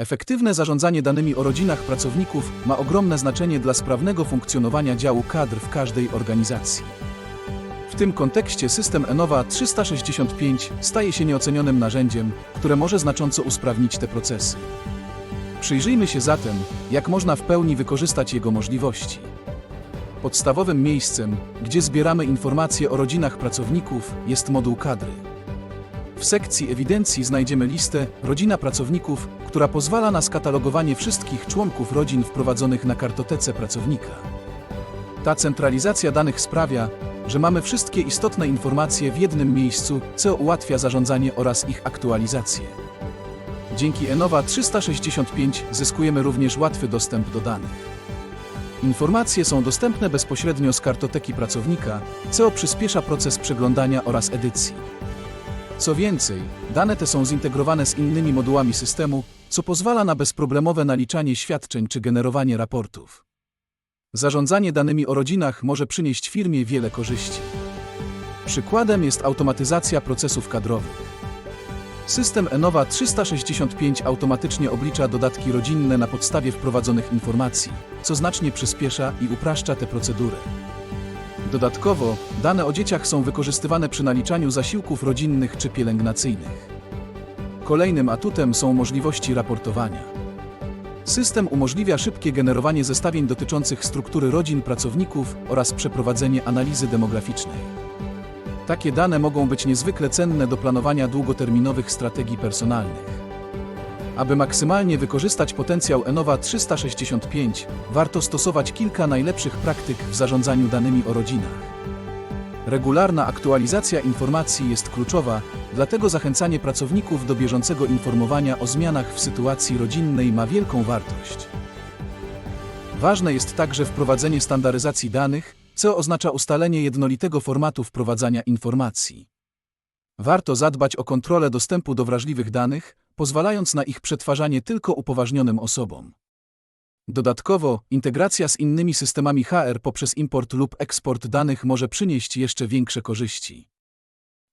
Efektywne zarządzanie danymi o rodzinach pracowników ma ogromne znaczenie dla sprawnego funkcjonowania działu kadr w każdej organizacji. W tym kontekście system Enova 365 staje się nieocenionym narzędziem, które może znacząco usprawnić te procesy. Przyjrzyjmy się zatem, jak można w pełni wykorzystać jego możliwości. Podstawowym miejscem, gdzie zbieramy informacje o rodzinach pracowników, jest moduł kadry. W sekcji ewidencji znajdziemy listę Rodzina pracowników, która pozwala na skatalogowanie wszystkich członków rodzin wprowadzonych na kartotece pracownika. Ta centralizacja danych sprawia, że mamy wszystkie istotne informacje w jednym miejscu, co ułatwia zarządzanie oraz ich aktualizację. Dzięki Enova 365 zyskujemy również łatwy dostęp do danych. Informacje są dostępne bezpośrednio z kartoteki pracownika, co przyspiesza proces przeglądania oraz edycji. Co więcej, dane te są zintegrowane z innymi modułami systemu, co pozwala na bezproblemowe naliczanie świadczeń czy generowanie raportów. Zarządzanie danymi o rodzinach może przynieść firmie wiele korzyści. Przykładem jest automatyzacja procesów kadrowych. System Enova 365 automatycznie oblicza dodatki rodzinne na podstawie wprowadzonych informacji, co znacznie przyspiesza i upraszcza tę procedurę. Dodatkowo, dane o dzieciach są wykorzystywane przy naliczaniu zasiłków rodzinnych czy pielęgnacyjnych. Kolejnym atutem są możliwości raportowania. System umożliwia szybkie generowanie zestawień dotyczących struktury rodzin pracowników oraz przeprowadzenie analizy demograficznej. Takie dane mogą być niezwykle cenne do planowania długoterminowych strategii personalnych. Aby maksymalnie wykorzystać potencjał Enova 365, warto stosować kilka najlepszych praktyk w zarządzaniu danymi o rodzinach. Regularna aktualizacja informacji jest kluczowa, dlatego zachęcanie pracowników do bieżącego informowania o zmianach w sytuacji rodzinnej ma wielką wartość. Ważne jest także wprowadzenie standaryzacji danych, co oznacza ustalenie jednolitego formatu wprowadzania informacji. Warto zadbać o kontrolę dostępu do wrażliwych danych, pozwalając na ich przetwarzanie tylko upoważnionym osobom. Dodatkowo, integracja z innymi systemami HR poprzez import lub eksport danych może przynieść jeszcze większe korzyści.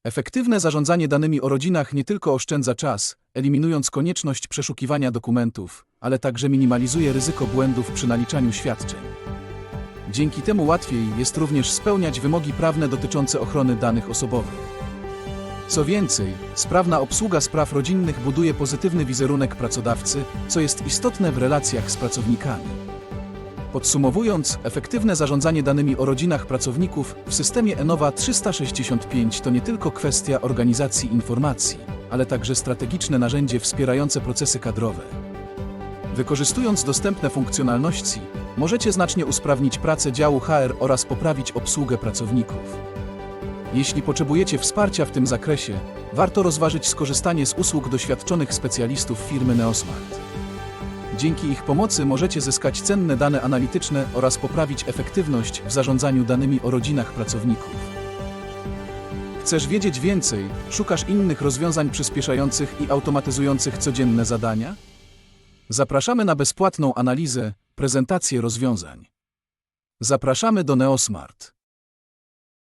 Efektywne zarządzanie danymi o rodzinach nie tylko oszczędza czas, eliminując konieczność przeszukiwania dokumentów, ale także minimalizuje ryzyko błędów przy naliczaniu świadczeń. Dzięki temu łatwiej jest również spełniać wymogi prawne dotyczące ochrony danych osobowych. Co więcej, sprawna obsługa spraw rodzinnych buduje pozytywny wizerunek pracodawcy, co jest istotne w relacjach z pracownikami. Podsumowując, efektywne zarządzanie danymi o rodzinach pracowników w systemie Enova 365 to nie tylko kwestia organizacji informacji, ale także strategiczne narzędzie wspierające procesy kadrowe. Wykorzystując dostępne funkcjonalności, możecie znacznie usprawnić pracę działu HR oraz poprawić obsługę pracowników. Jeśli potrzebujecie wsparcia w tym zakresie, warto rozważyć skorzystanie z usług doświadczonych specjalistów firmy Neosmart. Dzięki ich pomocy możecie zyskać cenne dane analityczne oraz poprawić efektywność w zarządzaniu danymi o rodzinach pracowników. Chcesz wiedzieć więcej? Szukasz innych rozwiązań przyspieszających i automatyzujących codzienne zadania? Zapraszamy na bezpłatną analizę, prezentację rozwiązań. Zapraszamy do Neosmart.